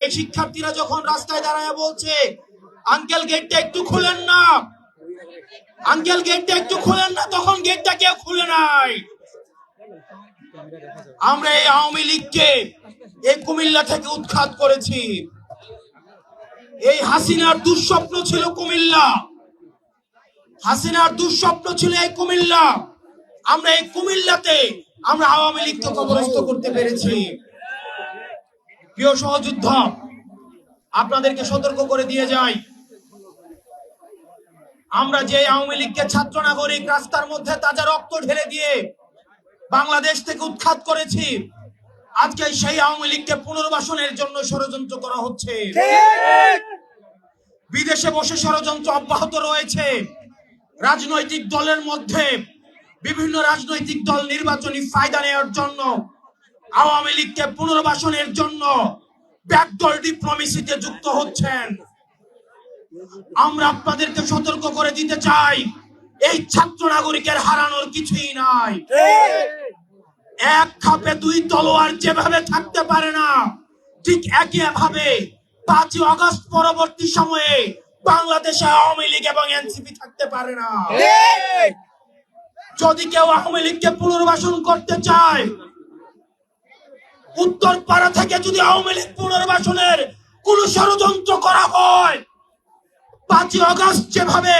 এই শিক্ষার্থীরা যখন রাস্তায় দাঁড়ায় বলছে, আঙ্কেল গেটটা একটু খুলেন না। আঙ্কেল গেটটা একটু খুলেন না, তখন গেটটা কেউ খুলে নাই। আমরা এই আওয়ামী লীগকে এই কুমিল্লা থেকে উৎখাত করেছি। এই হাসিনার দুঃস্বপ্ন ছিল কুমিল্লা। হাসিনার দুঃস্বপ্ন ছিল এই কুমিল্লা। আমরা এই কুমিল্লাতে আমরা আওয়ামী লীগকে কবরস্থ করতে পেরেছি। প্রিয় সহযুদ্ধ আপনাদেরকে সতর্ক করে দিয়ে যাই। আমরা যে আওয়ামী লীগকে ছাত্র নাগরিক রাস্তার মধ্যে তাজা রক্ত ঢেলে দিয়ে বাংলাদেশ থেকে উৎখাত করেছি আজকে সেই আওয়ামী লীগকে পুনর্বাসনের জন্য ষড়যন্ত্র করা হচ্ছে। বিদেশে বসে ষড়যন্ত্র অব্যাহত রয়েছে। রাজনৈতিক দলের মধ্যে বিভিন্ন রাজনৈতিক দল নির্বাচনী ফায়দা নেওয়ার জন্য আওয়ামী লীগকে পুনর্বাসনের জন্য ব্যাকডোর ডিপ্লোমেসিতে যুক্ত হচ্ছেন। আমরা আপনাদেরকে সতর্ক করে দিতে চাই এই ছাত্র নাগরিকের হারানোর কিছুই নাই। এক খাপে দুই তলোয়ার যেভাবে থাকতে পারে না ঠিক একই ভাবে পাঁচই অগস্ট পরবর্তী সময়ে বাংলাদেশে আওয়ামী লীগ এবং এনসিপি থাকতে পারে না। যদি কেউ আওয়ামী লীগকে পুনর্বাসন করতে চায় উত্তর পাড়া থেকে যদি আওয়ামী লীগ পুনর্বাসনের কোন ষড়যন্ত্র করা হয়, পাঁচই অগস্ট যেভাবে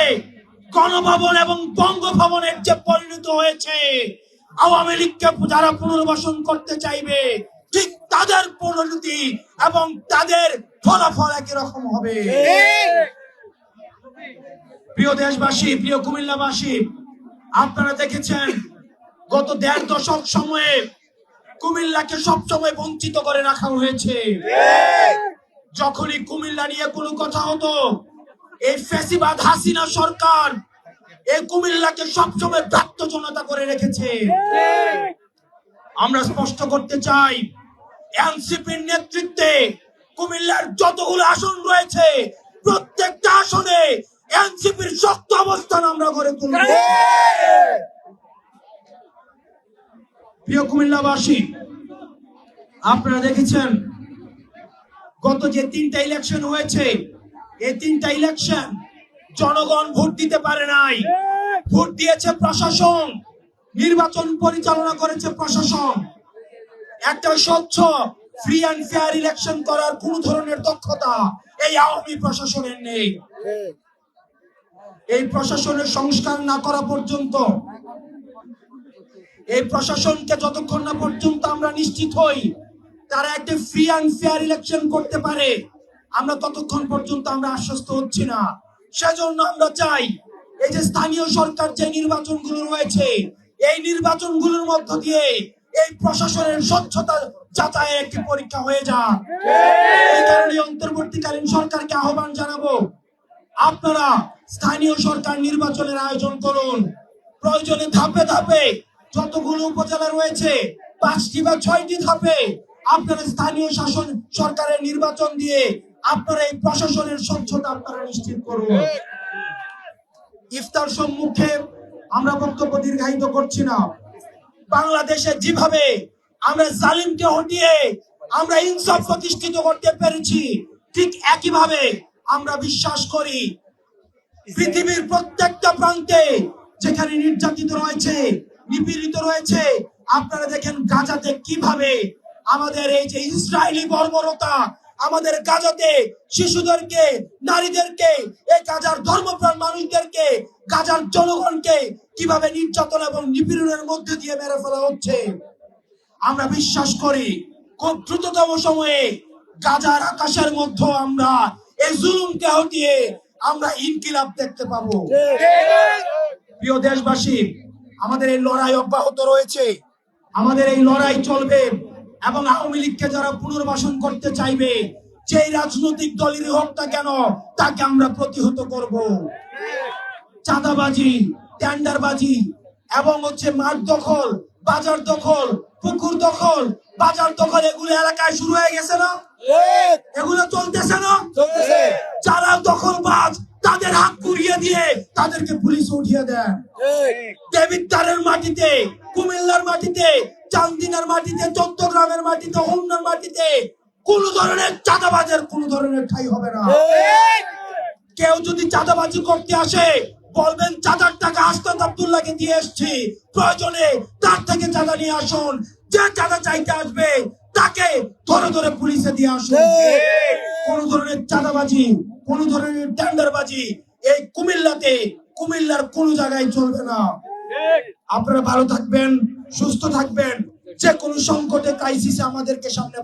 গণভবন এবং বঙ্গভবনের যে পরিণত হয়েছে, আওয়ামী লীগকে যারা পুনর্বাসন করতে চাইবে, ঠিক তাদের পরিণতি এবং তাদের ফলাফল একই রকম হবে। প্রিয় দেশবাসী, প্রিয় কুমিল্লাবাসী, আপনারা দেখেছেন, গত দেড় দশক সময়ে কুমিল্লাকে সবসময় বঞ্চিত করে রাখা হয়েছে। যখনই কুমিল্লা নিয়ে কোনো কথা হতো এই ফেসিবাদ হাসিনা সরকার এই কুমিল্লাকে সবসময় ব্যক্ত জনতা করে রেখেছে। আমরা স্পষ্ট করতে চাই এনসিপির নেতৃত্বে কুমিল্লার যতগুলো আসন রয়েছে প্রত্যেকটা আসনে এনসিপির শক্ত অবস্থান আমরা গড়ে তুলব। প্রিয় কুমিল্লাবাসী আপনারা দেখেছেন গত যে তিনটা ইলেকশন হয়েছে এই তিনটা ইলেকশন জনগণ ভোট দিতে পারে নাই। ভোট দিয়েছে প্রশাসন নির্বাচন পরিচালনা করেছে প্রশাসন। একটা স্বচ্ছ ফ্রি অ্যান্ড ফেয়ার ইলেকশন করার কোন ধরনের দক্ষতা এই আওয়ামী প্রশাসনের নেই। এই প্রশাসনের সংস্কার না করা পর্যন্ত এই প্রশাসনকে যতক্ষণ না পর্যন্ত আমরা নিশ্চিত হই তারা একটা ফ্রি অ্যান্ড ফেয়ার ইলেকশন করতে পারে আমরা ততক্ষণ পর্যন্ত আমরা আশ্বস্ত হচ্ছি না। সেজন্য আমরা চাই এই যে স্থানীয় সরকার যে নির্বাচনগুলো রয়েছে এই নির্বাচনগুলোর মধ্য দিয়ে এই প্রশাসনের স্বচ্ছতা যাচাইয়ের একটি পরীক্ষা হয়ে যাক। এই কারণে অন্তর্বর্তীকালীন সরকারকে আহ্বান জানাব আপনারা স্থানীয় সরকার নির্বাচনের আয়োজন করুন। প্রয়োজনে ধাপে ধাপে যতগুলো উপজেলা রয়েছে, পাঁচটি বা ছয়টি ধাপে আপনারা স্থানীয় শাসন সরকারের নির্বাচন দিয়ে আপনারা এই প্রশাসনের স্বচ্ছতা আপনারা নিশ্চিত করুন। ইফতার সম্মুখে আমরা বক্তব্য দীর্ঘায়িত করছি না। বাংলাদেশে যেভাবে আমরা জালিমকে হটিয়ে আমরা ইনসাফ প্রতিষ্ঠিত করতে পেরেছি, ঠিক একইভাবে আমরা বিশ্বাস করি পৃথিবীর প্রত্যেকটা প্রান্তে যেখানে নির্যাতিত রয়েছে নিপীড়িত রয়েছে। আপনারা দেখেন গাজাতে কীভাবে আমাদের এই যে ইসরায়েলি বর্বরতা আমাদের গাজাতে শিশুদেরকে নারীদেরকে এই গাজার ধর্মপ্রাণ মানুষদেরকে গাজার জনগণকে কীভাবে নির্যাতন এবং নিপীড়নের মধ্যে দিয়ে মেরে ফেলা হচ্ছে। আমরা বিশ্বাস করি খুব দ্রুততম সময়ে গাজার আকাশের মধ্যে আমরা এই জুলুমকে হটিয়ে আমরা ইনকিলাব দেখতে পাবো। প্রিয় দেশবাসী আমাদের এই লড়াই অব্যাহত রয়েছে। আমাদের এই লড়াই চলবে এবং আওয়ামী লীগকে যারা পুনর্বাসন করতে চাইবে যেই রাজনৈতিক দলেরই হোক না কেন তাকে আমরা প্রতিহত করব। চাঁদাবাজি টেন্ডারবাজি এবং হচ্ছে মাঠ দখল বাজার দখল পুকুর দখল বাজার দখল এগুলো এলাকায় শুরু হয়ে গেছে না? এগুলো চলতেছে না? যারা কুড়িয়ে দিয়ে তাদেরকে পুলিশ উঠিয়ে দেয় দেবিদ্বারের মাটিতে কুমিল্লার মাটিতে চান্দিনার মাটিতে চট্টগ্রামের মাটিতে হোমনার মাটিতে কোন ধরনের চাঁদাবাজের কোন ধরনের ঠাই হবে না। কেউ যদি চাঁদাবাজি করতে আসে বলবেন চাঁদার টাকা আস্তাদ আব্দুল্লাহকে দিয়ে এসছি প্রয়োজনে তার থেকে চাঁদা নিয়ে আসুন। যে চাঁদা চাইতে আসবে তাকে ধরে ধরে পুলিশে দিয়ে আসুন। কোন ধরনের চাঁদাবাজি কোন ধরনের টেন্ডারবাজি এই কুমিল্লাতে, কুমিল্লার কোন জায়গায় চলবে না। আপনারা ভালো থাকবেন, সুস্থ থাকবেন। যে কোনো সংকটে ক্রাইসিসে আমাদেরকে সামনে